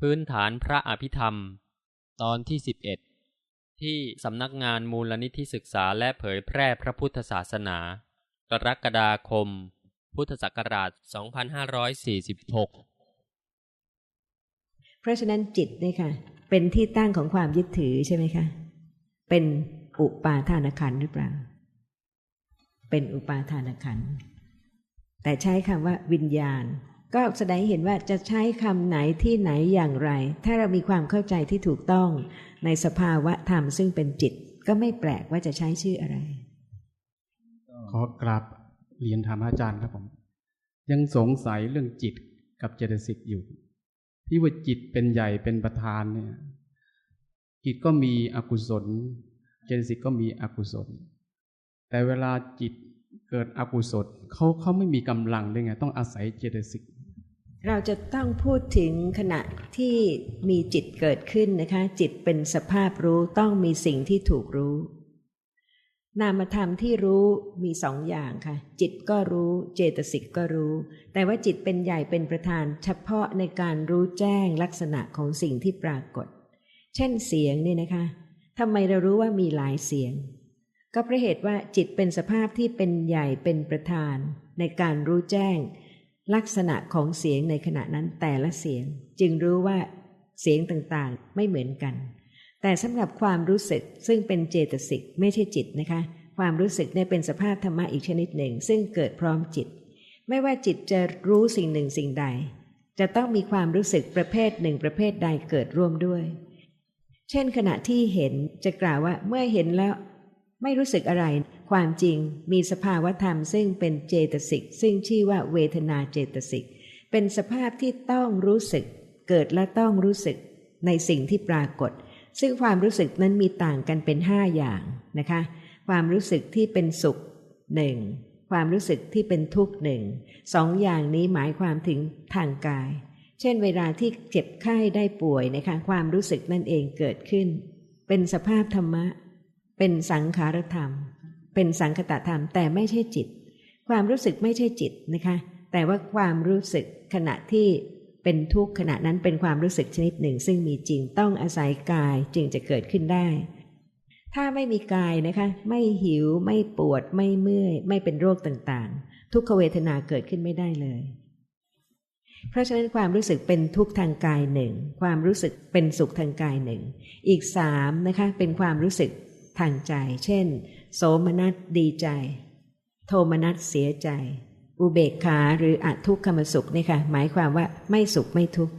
พื้นฐานพระอภิธรรม ตอนที่ 11 ที่สำนักงานมูลนิธิศึกษาและเผยแพร่พระพุทธศาสนา กรกฎาคม พุทธศักราช 2546 เพราะฉะนั้นจิตเนี่ยค่ะ เป็นที่ตั้งของความยึดถือใช่ไหมคะ เป็นอุปาทานขันหรือเปล่า เป็นอุปาทานขันแต่ใช้คำว่าวิญญาณ ก็แสดงให้เห็นว่าจะใช้คำไหนที่ไหนอย่างไร ถ้าเรามีความเข้าใจที่ถูกต้องในสภาวะธรรมซึ่งเป็นจิต ก็ไม่แปลกว่าจะใช้ชื่ออะไร ขอกราบเรียนถามอาจารย์ครับผม ยังสงสัยเรื่องจิตกับเจตสิกอยู่ ที่ว่าจิตเป็นใหญ่เป็นประธานเนี่ยจิตก็มีอกุศล เจตสิกก็มีอกุศล แต่เวลาจิตเกิดอกุศลเขาเขาไม่มีกำลังได้ไง ต้องอาศัยเจตสิก เราจะต้องพูดถึงขณะที่มีจิตเกิดขึ้นนะคะ จิตเป็นสภาพรู้ต้องมีสิ่งที่ถูกรู้ นามธรรมที่รู้มีสองอย่างค่ะ จิตก็รู้เจตสิกก็รู้ แต่ว่าจิตเป็นใหญ่เป็นประธาน เฉพาะในการรู้แจ้งลักษณะของสิ่งที่ปรากฏ เช่นเสียงนี่นะคะทำไมเรารู้ว่ามีหลายเสียง ก็เพราะเหตุว่าจิตเป็นสภาพที่เป็นใหญ่เป็นประธาน ในการรู้แจ้ง ลักษณะของเสียงในขณะนั้นแต่ละเสียงจึงรู้ว่าเสียงต่างๆไม่เหมือนกัน แต่สำหรับความรู้สึกซึ่งเป็นเจตสิกไม่ใช่จิตนะคะ ความรู้สึกเนี่ยเป็นสภาพธรรมะอีกชนิดหนึ่ง ซึ่งเกิดพร้อมจิต ไม่ว่าจิตจะรู้สิ่งหนึ่งสิ่งใด จะต้องมีความรู้สึกประเภทหนึ่งประเภทใดเกิดร่วมด้วย เช่นขณะที่เห็นจะกล่าวว่าเมื่อเห็นแล้ว ไม่รู้สึกอะไร ความจริงมีสภาวธรรมซึ่งเป็นเจตสิกซึ่งชื่อว่าเวทนาเจตสิก เป็นสภาพที่ต้องรู้สึก เกิดและต้องรู้สึกในสิ่งที่ปรากฏ ซึ่งความรู้สึกนั้นมีต่างกันเป็นห้าอย่างนะคะ ความรู้สึกที่เป็นสุขหนึ่งความรู้สึกที่เป็นทุกข์หนึ่งสองอย่างนี้หมายความถึงทางกาย เช่นเวลาที่เจ็บไข้ได้ป่วยนะคะความรู้สึกนั่นเองเกิดขึ้น เป็นสภาพธรรมะ เป็นสังขารธรรม เป็นสังคตธรรมแต่ไม่ใช่จิต ความรู้สึกไม่ใช่จิตนะคะ แต่ว่าความรู้สึกขณะที่เป็นทุกข์ขณะนั้นเป็นความรู้สึกชนิดหนึ่ง ซึ่งมีจริงต้องอาศัยกายจึงจะเกิดขึ้นได้ ถ้าไม่มีกายนะคะ ไม่หิวไม่ปวดไม่เมื่อย ไม่เป็นโรคต่างๆ ทุกขเวทนาเกิดขึ้นไม่ได้เลย เพราะฉะนั้นความรู้สึกเป็นทุกข์ทางกายหนึ่งความรู้สึกเป็นสุขทางกายหนึ่งอีกสามนะคะเป็นความรู้สึกทางใจ เช่น โสมนัสดีใจ โทมนัสเสียใจ อุเบกขาหรืออทุกขมสุขนี่ค่ะ หมายความว่าไม่สุขไม่ทุกข์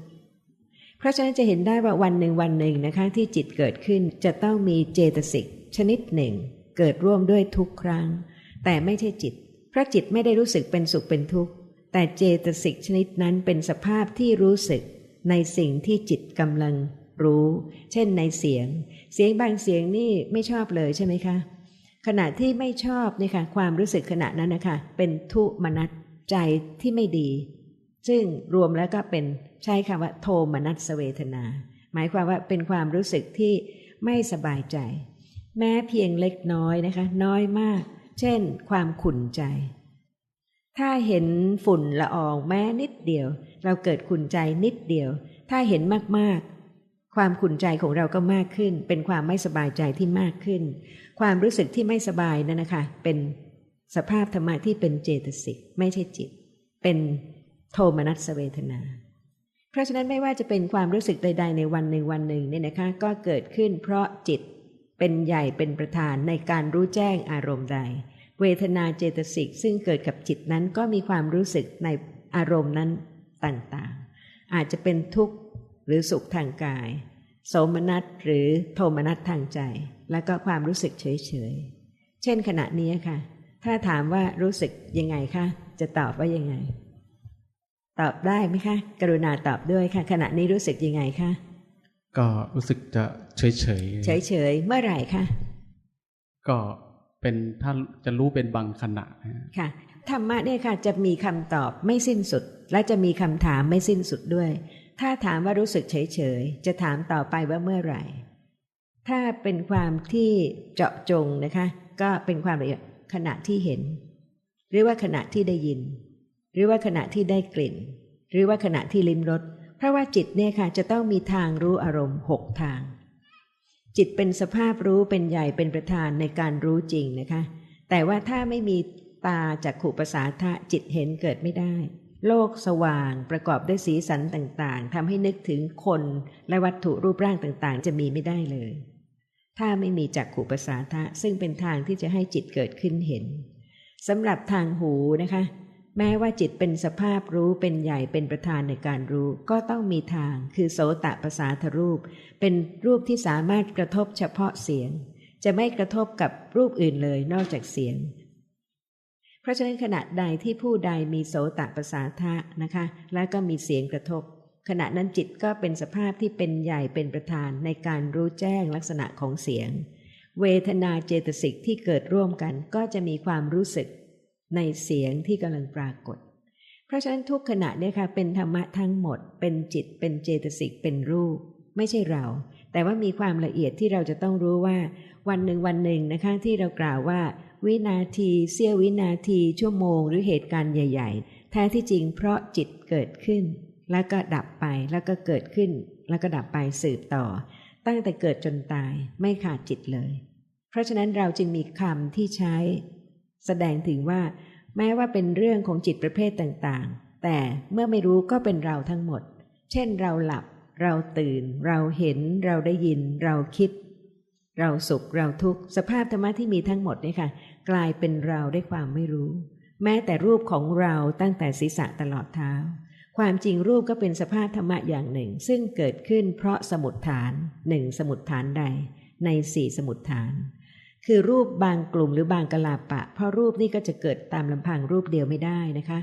เพราะฉะนั้นจะเห็นได้ว่าวันหนึ่งวันหนึ่งนะคะที่จิตเกิดขึ้นจะต้องมีเจตสิกชนิดหนึ่ง เกิดร่วมด้วยทุกครั้ง แต่ไม่ใช่จิต เพราะจิตไม่ได้รู้สึกเป็นสุขเป็นทุกข์ แต่เจตสิกชนิดนั้นเป็นสภาพที่รู้สึกในสิ่งที่จิตกำลังรู้ เช่นในเสียง เสียงบางเสียงนี่ไม่ชอบเลยใช่ไหมคะ ขณะที่ไม่ชอบนี่ค่ะความรู้สึกขณะนั้นนะคะ เป็นทุมนัสใจที่ไม่ดี ซึ่งรวมแล้วก็เป็นใช้คำว่า โทมนัสเวทนา หมายความว่าเป็นความรู้สึกที่ไม่สบายใจ แม้เพียงเล็กน้อยนะคะ น้อยมาก เช่น ความขุ่นใจ ถ้าเห็นฝุ่นละอองแม้นิดเดียว เราเกิดขุ่นใจนิดเดียว ถ้าเห็นมากๆ ความขุ่นใจของเราก็มากขึ้น เป็นความไม่สบายใจที่มากขึ้น ความรู้สึกที่ไม่สบายนั่นนะคะ เป็นสภาพธรรมะที่เป็นเจตสิกไม่ใช่จิต เป็นโทมนัสเวทนา เพราะฉะนั้นไม่ว่าจะเป็นความรู้สึกใด ๆ ในวันหนึ่งวันหนึ่งเนี่ยนะคะ ก็เกิดขึ้นเพราะจิตเป็นใหญ่เป็นประธานในการรู้แจ้งอารมณ์ใด เวทนาเจตสิกซึ่งเกิดกับจิตนั้นก็มีความรู้สึกในอารมณ์นั้นต่างๆ อาจจะเป็นทุกข์ หรือสุขทางกาย โสมนัสหรือโทมนัสทางใจ แล้วก็ความรู้สึกเฉยๆเช่นขณะนี้ค่ะ ถ้าถามว่ารู้สึกยังไงคะจะตอบว่ายังไง ตอบได้ไหมคะ กรุณาตอบด้วยค่ะ ขณะนี้รู้สึกยังไงคะก็รู้สึกจะเฉยเฉยเฉยๆเมื่อไหร่คะก็เป็นถ้าจะรู้เป็นบางขณะนะค่ะธรรมะเนี่ยค่ะจะมีคำตอบไม่สิ้นสุด และจะมีคำถามไม่สิ้นสุดด้วย ถ้าถามว่ารู้สึกเฉยๆ จะถามต่อไปว่าเมื่อไหร่ ถ้าเป็นความที่เจาะจงนะคะ ก็เป็นความละเอียดขณะที่เห็น หรือว่าขณะที่ได้ยิน หรือว่าขณะที่ได้กลิ่น หรือว่าขณะที่ลิ้มรสเพราะว่าจิตเนี่ยค่ะจะต้องมีทางรู้อารมณ์หกทาง จิตเป็นสภาพรู้เป็นใหญ่เป็นประธานในการรู้จริงนะคะ แต่ว่าถ้าไม่มีตาจากขุปสาทะจิตเห็นเกิดไม่ได้ โลกสว่างประกอบด้วยสีสันต่างๆทำให้นึกถึงคนและวัตถุรูปร่างต่างๆ จะมีไม่ได้เลย ถ้าไม่มีจักขุปสาทะซึ่งเป็นทางที่จะให้จิตเกิดขึ้นเห็นสำหรับทางหูนะคะ แม้ว่าจิตเป็นสภาพรู้เป็นใหญ่เป็นประธานในการรู้ ก็ต้องมีทางคือโสตประสาทรูป เป็นรูปที่สามารถกระทบเฉพาะเสียง จะไม่กระทบกับรูปอื่นเลยนอกจากเสียง ราะฉะนั้นขณะใดที่ผู้ใดมีโสตประสาทะนะคะ แล้วก็มีเสียงกระทบ ขณะนั้นจิตก็เป็นสภาพที่เป็นใหญ่เป็นประธานในการรู้แจ้งลักษณะของเสียง เวทนาเจตสิกที่เกิดร่วมกันก็จะมีความรู้สึกในเสียงที่กำลังปรากฏ เพราะฉะนั้นทุกขณะเนี่ยค่ะเป็นธรรมะทั้งหมด เป็นจิตเป็นเจตสิกเป็นรูป ไม่ใช่เรา แต่ว่ามีความละเอียดที่เราจะต้องรู้ว่า วันหนึ่งวันหนึ่งนะคะที่เรากล่าวว่า วินาทีเสี้ยววินาทีชั่วโมงหรือเหตุการณ์ใหญ่ ๆ แท้ที่จริงเพราะจิตเกิดขึ้น แล้วก็ดับไปแล้วก็เกิดขึ้น แล้วก็ดับไปสืบต่อ ตั้งแต่เกิดจนตายไม่ขาดจิตเลย เพราะฉะนั้นเราจึงมีคำที่ใช้ แสดงถึงว่า แม้ว่าเป็นเรื่องของจิตประเภทต่างๆ แต่เมื่อไม่รู้ก็เป็นเราทั้งหมด เช่นเราหลับ เราตื่น เราเห็น เราได้ยิน เราคิด เราสุขเราทุกข์สภาพธรรมะที่มีทั้งหมดนี่ค่ะ กลายเป็นเราได้ความไม่รู้ แม้แต่รูปของเราตั้งแต่ศีรษะตลอดเท้า ความจริงรูปก็เป็นสภาพธรรมะอย่างหนึ่ง ซึ่งเกิดขึ้นเพราะสมุดฐานหนึ่งสมุดฐานใด ในสี่สมุดฐาน คือรูปบางกลุ่มหรือบางกลาปะ เพราะรูปนี่ก็จะเกิดตามลำพังรูปเดียวไม่ได้นะคะ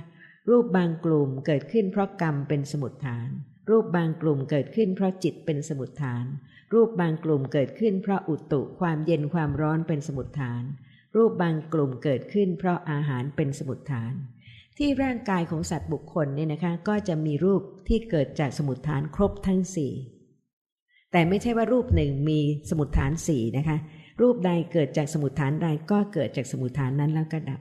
รูปบางกลุ่มเกิดขึ้นเพราะกรรมเป็นสมุดฐาน รูปบางกลุ่มเกิดขึ้นเพราะจิตเป็นสมุดฐาน รูปบางกลุ่มเกิดขึ้นเพราะอุตุความเย็นความร้อนเป็นสมุดฐาน รูปบางกลุ่มเกิดขึ้นเพราะอาหารเป็นสมุดฐาน ที่ร่างกายของสัตว์บุคคลเนี่ยนะคะก็จะมีรูปที่เกิดจากสมุดฐานครบทั้งสี่แต่ไม่ใช่ว่ารูปหนึ่งมีสมุดฐานสี่นะคะ รูปใดเกิดจากสมุทฐานใดก็เกิดจากสมุทฐานนั้นแล้วก็ดับ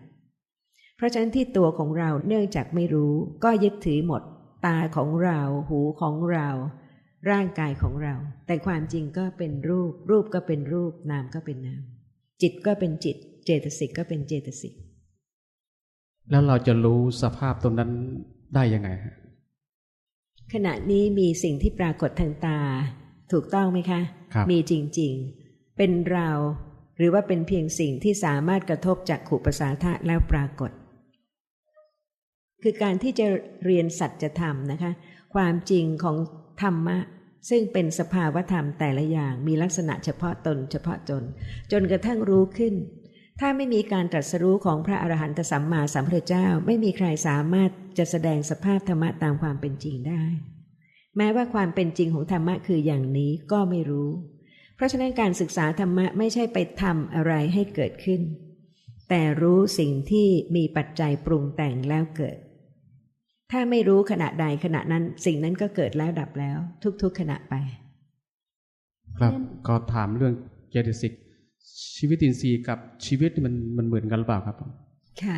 เพราะฉะนั้นที่ตัวของเราเนื่องจากไม่รู้ ก็ยึดถือหมด ตาของเรา หูของเรา ร่างกายของเรา แต่ความจริงก็เป็นรูป รูปก็เป็นรูป นามก็เป็นนาม จิตก็เป็นจิต เจตสิกก็เป็นเจตสิก แล้วเราจะรู้สภาพตรงนั้นได้ยังไงฮะขณะนี้มีสิ่งที่ปรากฏทางตา ถูกต้องไหมคะคมีจริง ๆ เป็นเรา หรือว่าเป็นเพียงสิ่งที่สามารถกระทบจากขุปสาทะแล้วปรากฏ คือการที่จะเรียนสัจธรรมนะคะ ความจริงของธรรมะ ซึ่งเป็นสภาวธรรมแต่ละอย่างมีลักษณะเฉพาะตนเฉพาะตนจนกระทั่งรู้ขึ้น ถ้าไม่มีการตรัสรู้ของพระอรหันตสัมมาสัมพุทธเจ้า ไม่มีใครสามารถจะแสดงสภาพธรรมะตามความเป็นจริงได้ แม้ว่าความเป็นจริงของธรรมะคืออย่างนี้ก็ไม่รู้ เพราะฉะนั้นการศึกษาธรรมะไม่ใช่ไปทำอะไรให้เกิดขึ้น แต่รู้สิ่งที่มีปัจจัยปรุงแต่งแล้วเกิด ถ้าไม่รู้ขณะใดขณะนั้นสิ่งนั้นก็เกิดแล้วดับแล้ว ทุก ๆ ขณะไป ครับก็ถามเรื่องเจตสิกชีวิตอินทรีย์กับชีวิตมันมันเหมือนกันหรือเปล่าครับค่ะ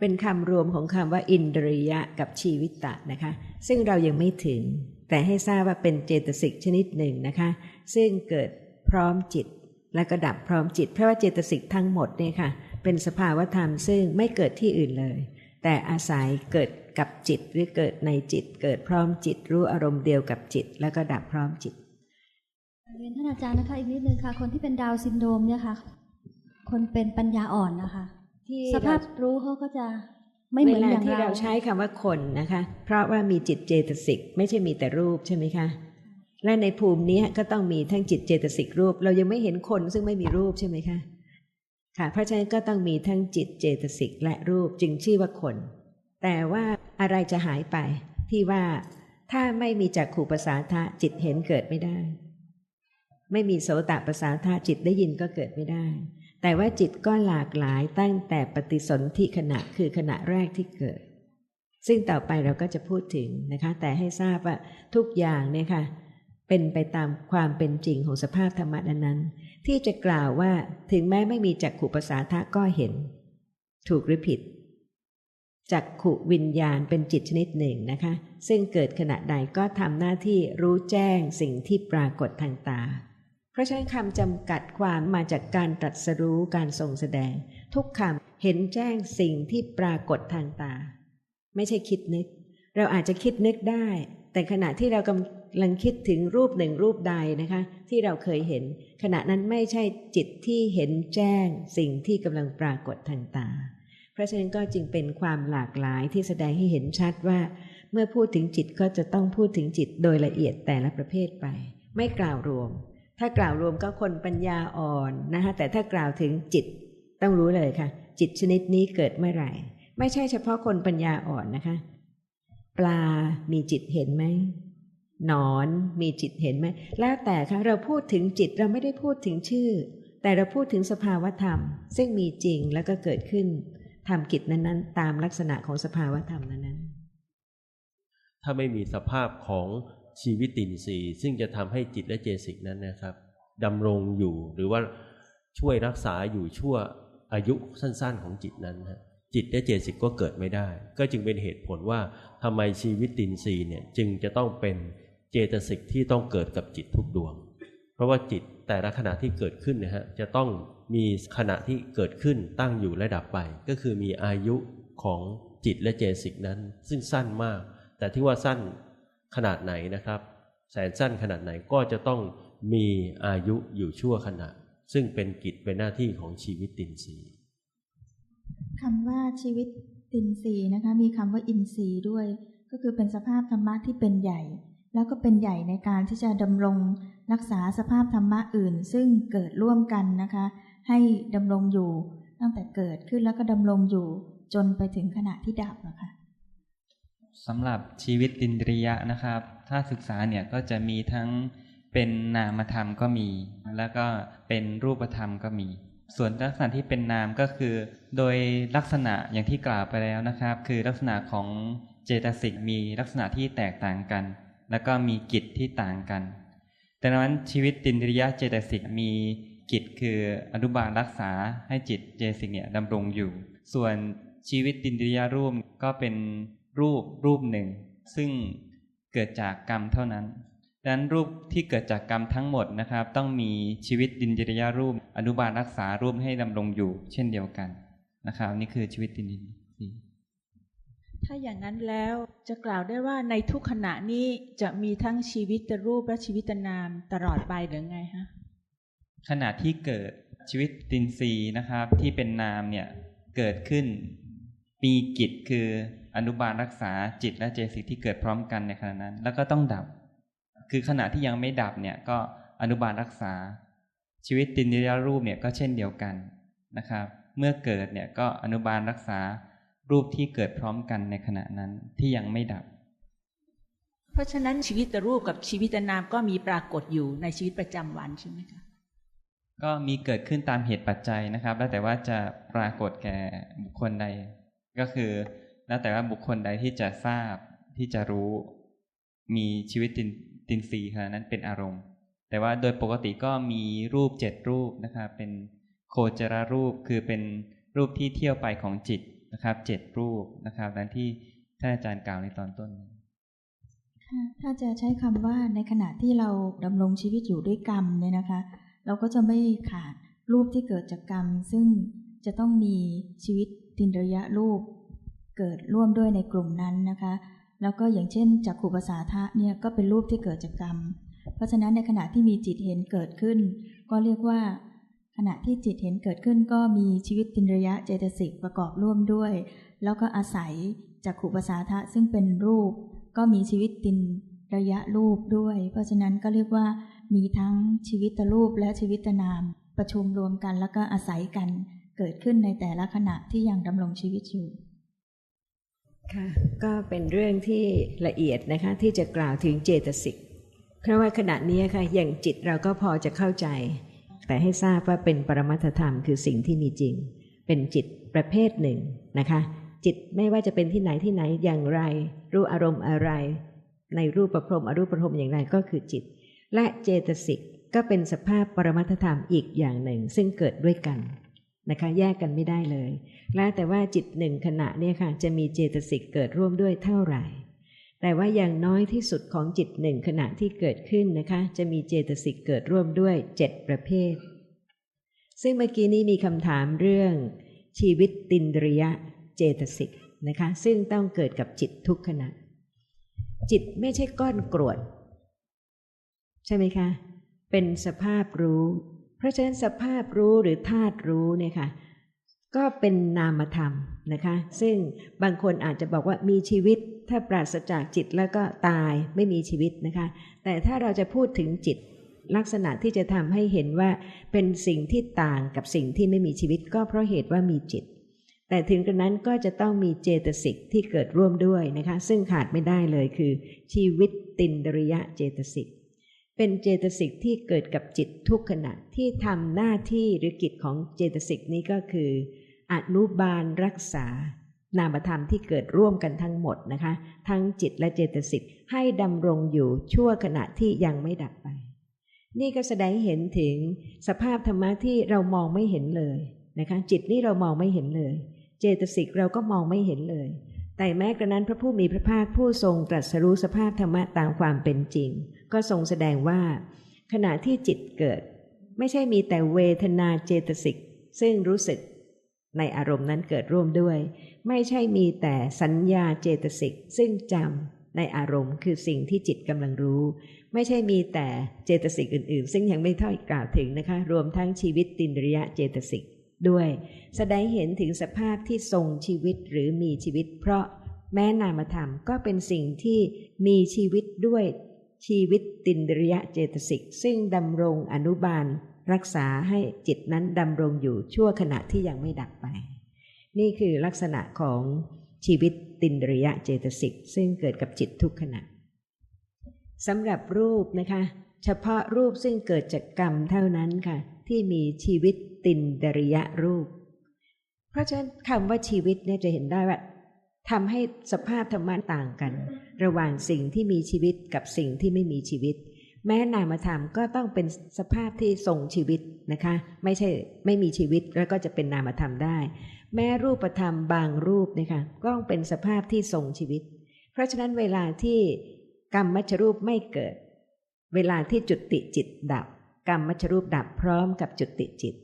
เป็นคำรวมของคำว่า อินทรียะกับชีวิตตะนะคะ ซึ่งเรายังไม่ถึง แต่ให้ทราบว่าเป็นเจตสิกชนิดหนึ่งนะคะ ซึ่งเกิดพร้อมจิต และก็ดับพร้อมจิต เพราะว่าเจตสิกทั้งหมดเนี่ยค่ะ เป็นสภาวธรรมซึ่งไม่เกิดที่อื่นเลย แต่อาศัยเกิด กับจิตหรือเกิดในจิต เกิดพร้อมจิต รู้อารมณ์เดียวกับจิต แล้วก็ดับพร้อมจิตเรียนท่านอาจารย์นะคะอีกนิดนึงค่ะ คนที่เป็นดาวซินโดมเนี่ยค่ะ คนเป็นปัญญาอ่อนนะคะที่สภาพรู้เขาก็จะไม่เหมือนอย่างเราที่เราใช้คำว่าคนนะคะ เพราะว่ามีจิตเจตสิกไม่ใช่มีแต่รูปใช่ไหมคะและในภูมินี้ก็ต้องมีทั้งจิตเจตสิกรูป เรายังไม่เห็นคนซึ่งไม่มีรูปใช่ไหมคะค่ะ เพราะฉะนั้นก็ต้องมีทั้งจิตเจตสิกและรูปจึงชื่อว่าคน แต่ว่า อะไรจะหายไป ที่ว่าถ้าไม่มีจักขู่ภาษาทะจิตเห็นเกิดไม่ได้ ไม่มีโสตภาษาทะจิตได้ยินก็เกิดไม่ได้ แต่ว่าจิตก็หลากหลายตั้งแต่ปฏิสนธิขณะคือขณะแรกที่เกิด ซึ่งต่อไปเราก็จะพูดถึงนะคะ แต่ให้ทราบว่าทุกอย่างเนี่ยค่ะเป็นไปตามความเป็นจริงของสภาพธรรมะนั้นที่จะกล่าวว่าถึงแม้ไม่มีจักขุปสาทะก็เห็น ถูกหรือผิด จักขุวิญญาณเป็นจิตชนิดหนึ่งนะคะ ซึ่งเกิดขณะใดก็ทำหน้าที่รู้แจ้งสิ่งที่ปรากฏทางตา เพราะฉะนั้นคำจำกัดความมาจากการตรัสรู้การทรงแสดง ทุกคำเห็นแจ้งสิ่งที่ปรากฏทางตา ไม่ใช่คิดนึก เราอาจจะคิดนึกได้ แต่ขณะที่เรากำลังคิดถึงรูปหนึ่งรูปใดนะคะ ที่เราเคยเห็น ขณะนั้นไม่ใช่จิตที่เห็นแจ้งสิ่งที่กำลังปรากฏทางตา เพราะฉะนั้นก็จึงเป็นความหลากหลายที่แสดงให้เห็นชัดว่า เมื่อพูดถึงจิตก็จะต้องพูดถึงจิตโดยละเอียดแต่ละประเภทไป ไม่กล่าวรวม ถ้ากล่าวรวมก็คนปัญญาอ่อนนะคะแต่ถ้ากล่าวถึงจิตต้องรู้เลยค่ะ จิตชนิดนี้เกิดเมื่อไหร่ ไม่ใช่เฉพาะคนปัญญาอ่อนนะคะ ปลามีจิตเห็นไหมหนอนมีจิตเห็นไหมแล้วแต่ค่ะเราพูดถึงจิตเราไม่ได้พูดถึงชื่อ แต่เราพูดถึงสภาวธรรม ซึ่งมีจริงแล้วก็เกิดขึ้น ทำกิจนั้นๆ ตามลักษณะของสภาวะธรรมนั้นๆ ถ้าไม่มีสภาพของชีวิตตินทรีซึ่งจะทำให้จิตและเจสิกนั้นนะครับดำรงอยู่หรือว่าช่วยรักษาอยู่ชั่วอายุสั้น ๆ ของจิตนั้นนะจิตและเจสิกก็เกิดไม่ได้ ก็จึงเป็นเหตุผลว่าทำไมชีวิตตินทรีเนี่ยจึงจะต้องเป็นเจตสิกที่ต้องเกิดกับจิตทุกดวง เพราะว่าจิตแต่ละขณะที่เกิดขึ้นนะฮะจะต้อง มีขณะที่เกิดขึ้นตั้งอยู่และดับไป ก็คือมีอายุของจิตและเจสิกนั้น ซึ่งสั้นมาก แต่ที่ว่าสั้นขนาดไหนนะครับ แสนสั้นขนาดไหนก็จะต้องมีอายุอยู่ชั่วขณะ ซึ่งเป็นกิจเป็นหน้าที่ของชีวิตตินทรีคำว่าชีวิตตินทรีนะคะ มีคำว่าอินทรีด้วย ก็คือเป็นสภาพธรรมะที่เป็นใหญ่ แล้วก็เป็นใหญ่ในการที่จะดำรงรักษาสภาพธรรมะอื่น ซึ่งเกิดร่วมกันนะคะ ให้ดำรงอยู่ตั้งแต่เกิดขึ้นแล้วก็ดำรงอยู่จนไปถึงขณะที่ดับนะคะสำหรับชีวิตตินริยะนะครับ ถ้าศึกษาเนี่ยก็จะมีทั้งเป็นนามธรรมก็มี แล้วก็เป็นรูปธรรมก็มี ส่วนลักษณะที่เป็นนามก็คือ โดยลักษณะอย่างที่กล่าวไปแล้วนะครับ คือลักษณะของเจตสิกมีลักษณะที่แตกต่างกัน แล้วก็มีกิจที่ต่างกัน แต่นั้นชีวิตตินริยะเจตสิกมี กิจคืออนุบาลรักษาให้จิตเจสิกเนี่ยดำรงอยู่ ส่วนชีวิตตินริยะรูปก็เป็นรูปรูปหนึ่ง ซึ่งเกิดจากกรรมเท่านั้นดังนั้นรูปที่เกิดจากกรรมทั้งหมดนะครับ ต้องมีชีวิตดินจริยารูป อนุบาลรักษารูปให้ดำรงอยู่ เช่นเดียวกันนะครับ นี่คือชีวิตดินดินถ้าอย่างนั้นแล้วจะกล่าวได้ว่าในทุกขณะนี้จะมีทั้งชีวิตรูปและชีวิตนามตลอดไปหรือไงฮะ ขณะที่เกิดชีวิตตินซีนะครับ ที่เป็นนามเนี่ยเกิดขึ้น มีกิจคืออนุบาลรักษาจิตและเจสิกที่เกิดพร้อมกันในขณะนั้น แล้วก็ต้องดับ คือขณะที่ยังไม่ดับเนี่ยก็อนุบาลรักษา ชีวิตตินิยรูปเนี่ยก็เช่นเดียวกันนะครับ เมื่อเกิดเนี่ยก็อนุบาลรักษารูปที่เกิดพร้อมกันในขณะนั้นที่ยังไม่ดับ เพราะฉะนั้นชีวิตรูปกับชีวิตนามก็มีปรากฏอยู่ในชีวิตประจำวันใช่ไหมคะ ก็มีเกิดขึ้นตามเหตุปัจจัยนะครับ แล้วแต่ว่าจะปรากฏแก่บุคคลใด ก็คือ แล้วแต่ว่าบุคคลใดที่จะทราบที่จะรู้ มีชีวิตตินตินซีขนาดนั้นเป็นอารมณ์ แต่ว่าโดยปกติก็มีรูปเจ็ดรูปนะครับ เป็นโคจรรูปคือเป็นรูปที่เที่ยวไปของจิตนะครับเจ็ดรูปนะครับนั้นที่ท่านอาจารย์กล่าวในตอนต้น ถ้าจะใช้คำว่าในขณะที่เราดำรงชีวิตอยู่ด้วยกรรมเนี่ยนะคะ เราก็จะไม่ขาดรูปที่เกิดจากกรรม ซึ่งจะต้องมีชีวิตตินระยะรูป เกิดร่วมด้วยในกลุ่มนั้นนะคะ แล้วก็อย่างเช่นจักขุปสาทะเนี่ยก็เป็นรูปที่เกิดจากกรรม เพราะฉะนั้นในขณะที่มีจิตเห็นเกิดขึ้น ก็เรียกว่า ขณะที่จิตเห็นเกิดขึ้น ก็มีชีวิตตินระยะเจตสิกประกอบร่วมด้วย แล้วก็อาศัยจักขุปสาทะซึ่งเป็นรูป ก็มีชีวิตตินระยะรูปด้วย เพราะฉะนั้นก็เรียกว่า มีทั้งชีวิตรูปและชีวิตนาม ประชุมรวมกันแล้วก็อาศัยกันเกิดขึ้นในแต่ละขณะที่ยังดำรงชีวิตอยู่ค่ะก็เป็นเรื่องที่ละเอียดนะคะที่จะกล่าวถึงเจตสิกเพราะว่าขณะนี้ค่ะอย่างจิตเราก็พอจะเข้าใจ แต่ให้ทราบว่าเป็นปรมัตธรรมคือสิ่งที่มีจริง เป็นจิตประเภทหนึ่งนะคะ จิตไม่ว่าจะเป็นที่ไหนที่ไหนอย่างไร รู้อารมณ์อะไร ในรูปประพรมอรูปประพรมอย่างไรก็คือจิต และเจตสิกก็เป็นสภาพปรมัตธรรมอีกอย่างหนึ่ง ซึ่งเกิดด้วยกันนะคะแยกกันไม่ได้เลย แล้วแต่ว่าจิตหนึ่งขณะเนี่ยค่ะจะมีเจตสิกเกิดร่วมด้วยเท่าไหร่ แต่ว่าอย่างน้อยที่สุดของจิตหนึ่งขณะที่เกิดขึ้นนะคะจะมีเจตสิกเกิดร่วมด้วยเจ็ดประเภท ซึ่งเมื่อกี้นี้มีคำถามเรื่อง ชีวิตตินริยะเจตสิกนะคะซึ่งต้องเกิดกับจิตทุกขณะ จิตไม่ใช่ก้อนกรวด ใช่ไหมคะ เป็นสภาพรู้ เพราะฉะนั้นสภาพรู้หรือธาตุรู้เนี่ยค่ะก็เป็นนามธรรมนะคะ ซึ่งบางคนอาจจะบอกว่ามีชีวิต ถ้าปราศจากจิตแล้วก็ตายไม่มีชีวิตนะคะ แต่ถ้าเราจะพูดถึงจิตลักษณะที่จะทำให้เห็นว่าเป็นสิ่งที่ต่างกับสิ่งที่ไม่มีชีวิตก็เพราะเหตุว่ามีจิต แต่ถึงกระนั้นก็จะต้องมีเจตสิกที่เกิดร่วมด้วยนะคะ ซึ่งขาดไม่ได้เลยคือ ชีวิตตินดริยะเจตสิก เป็นเจตสิกที่เกิดกับจิตทุกขณะที่ทำหน้าที่หรือกิจของเจตสิกนี้ก็คือ อนุบาลรักษา นามธรรมที่เกิดร่วมกันทั้งหมดนะคะ ทั้งจิตและเจตสิกให้ดำรงอยู่ชั่วขณะที่ยังไม่ดับไป นี่ก็แสดงเห็นถึงสภาพธรรมะที่เรามองไม่เห็นเลยนะคะ จิตนี่เรามองไม่เห็นเลย เจตสิกเราก็มองไม่เห็นเลย แต่แม้กระนั้นพระผู้มีพระภาคผู้ทรงตรัสรู้สภาพธรรมะตามความเป็นจริง ก็ทรงแสดงว่า ขณะที่จิตเกิด ไม่ใช่มีแต่เวทนาเจตสิก ซึ่งรู้สึก ในอารมณ์นั้นเกิดร่วมด้วย ไม่ใช่มีแต่สัญญาเจตสิก ซึ่งจำในอารมณ์คือสิ่งที่จิตกำลังรู้ ไม่ใช่มีแต่เจตสิกอื่นๆ ซึ่งยังไม่ท่อยกล่าวถึงนะคะ รวมทั้งชีวิตตินริยะเจตสิก ด้วย แสดงเห็นถึงสภาพที่ทรงชีวิตหรือมีชีวิต เพราะแม้นามธรรมก็เป็นสิ่งที่มีชีวิตด้วยชีวิตตินริยะเจตสิกซึ่งดำรงอนุบาล รักษาให้จิตนั้นดำรงอยู่ชั่วขณะที่ยังไม่ดับไป นี่คือลักษณะของชีวิตตินริยะเจตสิกซึ่งเกิดกับจิตทุกขณะสำหรับรูปนะคะ เฉพาะรูปซึ่งเกิดจากกรรมเท่านั้นค่ะ ที่มีชีวิต ตินดริยรูป เพราะฉะนั้นคำว่าชีวิตเนี่ยจะเห็นได้ว่าทำให้สภาพธรรมะต่างกัน ระหว่างสิ่งที่มีชีวิตกับสิ่งที่ไม่มีชีวิต แม้นามธรรมก็ต้องเป็นสภาพที่ทรงชีวิตนะคะ ไม่ใช่ไม่มีชีวิตแล้วก็จะเป็นนามธรรมได้ แม้รูปธรรมบางรูปนะคะก็ต้องเป็นสภาพที่ทรงชีวิต เพราะฉะนั้นเวลาที่กรรมมัชรูปไม่เกิด เวลาที่จุดติจิตดับ กรรมมัชรูปดับพร้อมกับจุดติจิต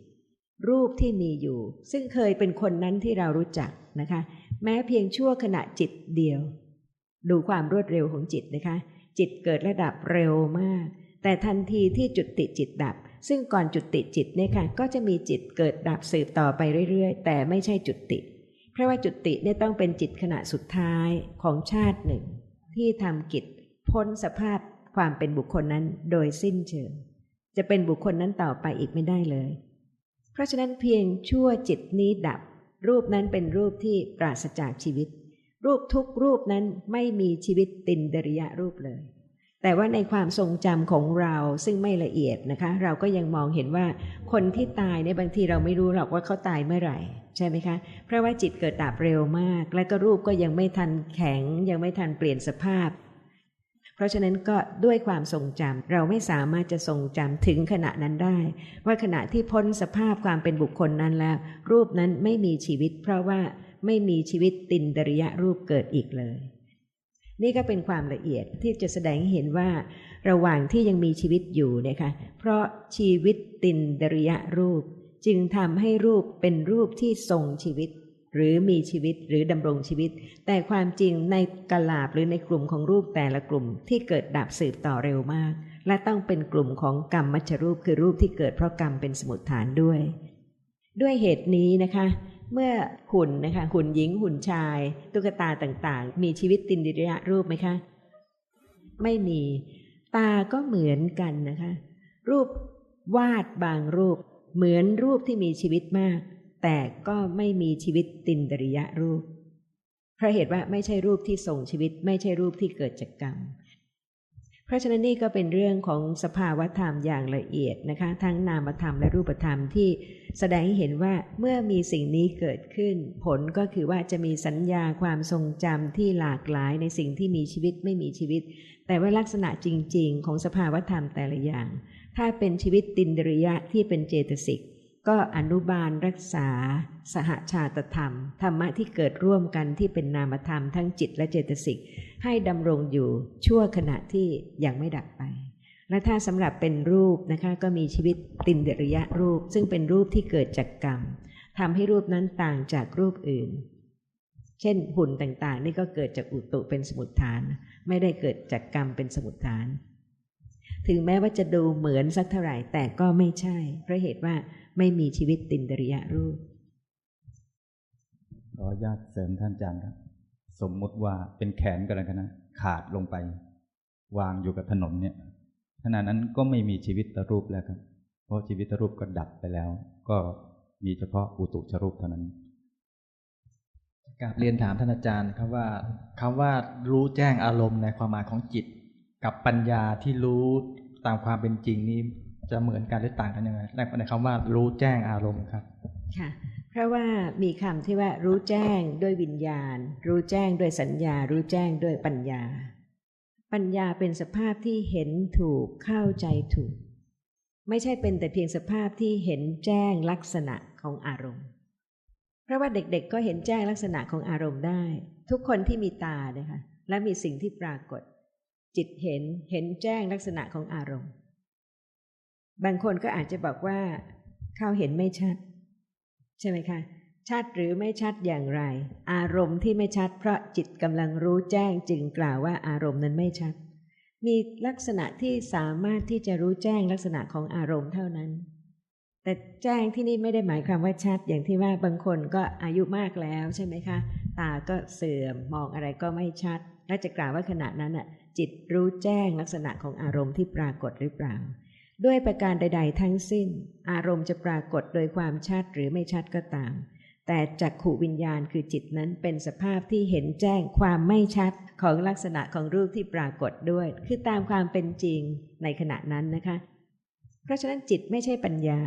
รูปที่มีอยู่ ซึ่งเคยเป็นคนนั้นที่เรารู้จักนะคะ แม้เพียงชั่วขณะจิตเดียว ดูความรวดเร็วของจิตนะคะ จิตเกิดระดับเร็วมาก แต่ทันทีที่จุดติจิตดับ ซึ่งก่อนจุดติจิตเนี่ยค่ะก็จะมีจิตเกิดดับสืบต่อไปเรื่อยๆ แต่ไม่ใช่จุดติ เพราะว่าจุดติเนี่ยต้องเป็นจิตขณะสุดท้ายของชาติหนึ่ง ที่ทำกิจพ้นสภาพความเป็นบุคคลนั้นโดยสิ้นเชิง จะเป็นบุคคลนั้นต่อไปอีกไม่ได้เลย ราะฉะนั้นเพียงชั่วจิตนี้ดับ รูปนั้นเป็นรูปที่ปราศจากชีวิต รูปทุกรูปนั้นไม่มีชีวิตตินเดริยะรูปเลย แต่ว่าในความทรงจำของเราซึ่งไม่ละเอียดนะคะ เราก็ยังมองเห็นว่าคนที่ตายในบางทีเราไม่รู้หรอกว่าเขาตายเมื่อไหร่ใช่ไหมคะ เพราะว่าจิตเกิดดับเร็วมาก และก็รูปก็ยังไม่ทันแข็งยังไม่ทันเปลี่ยนสภาพ เพราะฉะนั้นก็ด้วยความทรงจำเราไม่สามารถจะทรงจำถึงขณะนั้นได้ ว่าขณะที่พ้นสภาพความเป็นบุคคลนั้นแล้ว รูปนั้นไม่มีชีวิต เพราะว่าไม่มีชีวิตตินดริยะรูปเกิดอีกเลย นี่ก็เป็นความละเอียดที่จะแสดงให้เห็นว่า ระหว่างที่ยังมีชีวิตอยู่นะคะเพราะชีวิตตินดริยะรูป จึงทำให้รูปเป็นรูปที่ทรงชีวิต หรือมีชีวิตหรือดำรงชีวิต แต่ความจริงในกลาบหรือในกลุ่มของรูปแต่ละกลุ่มที่เกิดดับสืบต่อเร็วมาก และต้องเป็นกลุ่มของกรรมมัชรูปคือรูปที่เกิดเพราะกรรมเป็นสมุดฐานด้วย ด้วยเหตุนี้นะคะ เมื่อหุ่นนะคะหุ่นหญิงหุ่นชาย ตุ๊กตาต่างๆ มีชีวิตตินดิริยะรูปไหมคะ ไม่มี ตาก็เหมือนกันนะคะ รูปวาดบางรูป เหมือนรูปที่มีชีวิตมาก แต่ก็ไม่มีชีวิตตินดริยะรูป เพราะเหตุว่าไม่ใช่รูปที่ส่งชีวิต ไม่ใช่รูปที่เกิดจากกรรม เพราะฉะนั้นนี่ก็เป็นเรื่องของสภาวธรรมอย่างละเอียดนะคะ ทั้งนามธรรมและรูปธรรมที่แสดงให้เห็นว่าเมื่อมีสิ่งนี้เกิดขึ้น ผลก็คือว่าจะมีสัญญาความทรงจำที่หลากหลายในสิ่งที่มีชีวิตไม่มีชีวิต แต่ว่าลักษณะจริง ๆ ของสภาวธรรมแต่ละอย่าง ถ้าเป็นชีวิตตินดริยะที่เป็นเจตสิก ก็อนุบาลรักษา สหชาตธรรม ธรรมะที่เกิดร่วมกันที่เป็นนามธรรมทั้งจิตและเจตสิก ให้ดำรงอยู่ชั่วขณะที่ยังไม่ดับไป และถ้าสำหรับเป็นรูปนะคะก็มีชีวิตตินเดริยะรูป ซึ่งเป็นรูปที่เกิดจากกรรมทำให้รูปนั้นต่างจากรูปอื่น เช่นหุ่นต่างๆ นี่ก็เกิดจากอุตุเป็นสมุดฐาน ไม่ได้เกิดจากกรรมเป็นสมุดฐาน ถึงแม้ว่าจะดูเหมือนสักเท่าไหร่แต่ก็ไม่ใช่เพราะเหตุว่า ไม่มีชีวิตตินเดริยะรูป ขออนุญาตเสริมท่านอาจารย์ครับ สมมุติว่าเป็นแขนกันแล้วกันนะ ขาดลงไป วางอยู่กับถนนเนี่ยขณะนั้นก็ไม่มีชีวิตตรูปแล้วครับ เพราะชีวิตรูปก็ดับไปแล้ว ก็มีเฉพาะอุตุชรูปเท่านั้นกราบเรียนถามท่านอาจารย์ครับว่าคำว่ารู้แจ้งอารมณ์ในความหมายของจิต กับปัญญาที่รู้ตามความเป็นจริงนี้ จะเหมือนกันหรือต่างกันยังไงในคำว่ารู้แจ้งอารมณ์ครับ ค่ะ เพราะว่ามีคำที่ว่ารู้แจ้งด้วยวิญญาณ รู้แจ้งด้วยสัญญา รู้แจ้งด้วยปัญญา ปัญญาเป็นสภาพที่เห็นถูกเข้าใจถูก ไม่ใช่เป็นแต่เพียงสภาพที่เห็นแจ้งลักษณะของอารมณ์ เพราะว่าเด็กๆ ก็เห็นแจ้งลักษณะของอารมณ์ได้ ทุกคนที่มีตานะคะและมีสิ่งที่ปรากฏ จิตเห็นเห็นแจ้งลักษณะของอารมณ์ บางคนก็อาจจะบอกว่าเขาเห็นไม่ชัด ใช่ไหมคะ ชัดหรือไม่ชัดอย่างไร อารมณ์ที่ไม่ชัดเพราะจิตกำลังรู้แจ้งจึงกล่าวว่าอารมณ์นั้นไม่ชัด มีลักษณะที่สามารถที่จะรู้แจ้งลักษณะของอารมณ์เท่านั้น แต่แจ้งที่นี่ไม่ได้หมายความว่าชัด อย่างที่ว่าบางคนก็อายุมากแล้วใช่ไหมคะ ตาก็เสื่อมมองอะไรก็ไม่ชัด และจะกล่าวว่าขณะนั้นอะจิตรู้แจ้งลักษณะของอารมณ์ที่ปรากฏหรือเปล่า ด้วยประการใด ๆ ทั้งสิ้น อารมณ์จะปรากฏโดยความชัดหรือไม่ชัดก็ตาม แต่จักขูวิญญาณคือจิตนั้นเป็นสภาพที่เห็นแจ้งความไม่ชัดของลักษณะของรูปที่ปรากฏด้วย คือตามความเป็นจริงในขณะนั้นนะคะ เพราะฉะนั้นจิตไม่ใช่ปัญญา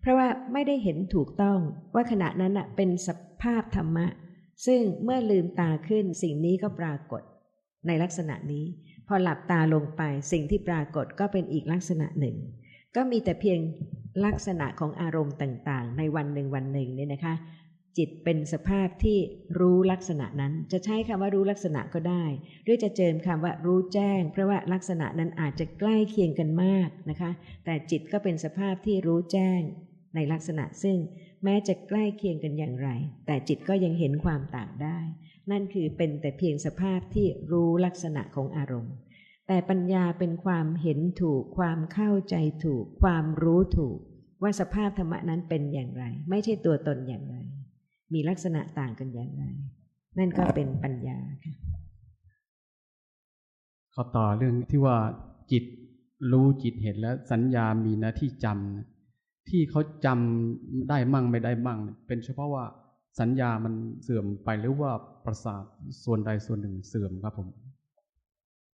เพราะว่าไม่ได้เห็นถูกต้องว่าขณะนั้นเป็นสภาพธรรมะ ซึ่งเมื่อลืมตาขึ้นสิ่งนี้ก็ปรากฏในลักษณะนี้ พอหลับตาลงไปสิ่งที่ปรากฏก็เป็นอีกลักษณะหนึ่ง ก็มีแต่เพียงลักษณะของอารมณ์ต่างๆ ในวันหนึ่งวันหนึ่งเนี่ยนะคะ จิตเป็นสภาพที่รู้ลักษณะนั้น จะใช้คำว่ารู้ลักษณะก็ได้ หรือจะเจิมคำว่ารู้แจ้ง เพราะว่าลักษณะนั้นอาจจะใกล้เคียงกันมากนะคะ แต่จิตก็เป็นสภาพที่รู้แจ้ง ในลักษณะซึ่งแม้จะใกล้เคียงกันอย่างไร แต่จิตก็ยังเห็นความต่างได้ นั่นคือเป็นแต่เพียงสภาพที่รู้ลักษณะของอารมณ์ แต่ปัญญาเป็นความเห็นถูก ความเข้าใจถูก ความรู้ถูก ว่าสภาพธรรมะนั้นเป็นอย่างไร ไม่ใช่ตัวตนอย่างไร มีลักษณะต่างกันอย่างไร นั่นก็เป็นปัญญาค่ะขอต่อเรื่องที่ว่าจิตรู้จิตเห็นแล้วสัญญามีหน้าที่จำที่เขาจำได้มั่งไม่ได้มั่ง เป็นเฉพาะว่า สัญญามันเสื่อมไปหรือว่าประสาทส่วนใดส่วนหนึ่งเสื่อมครับผม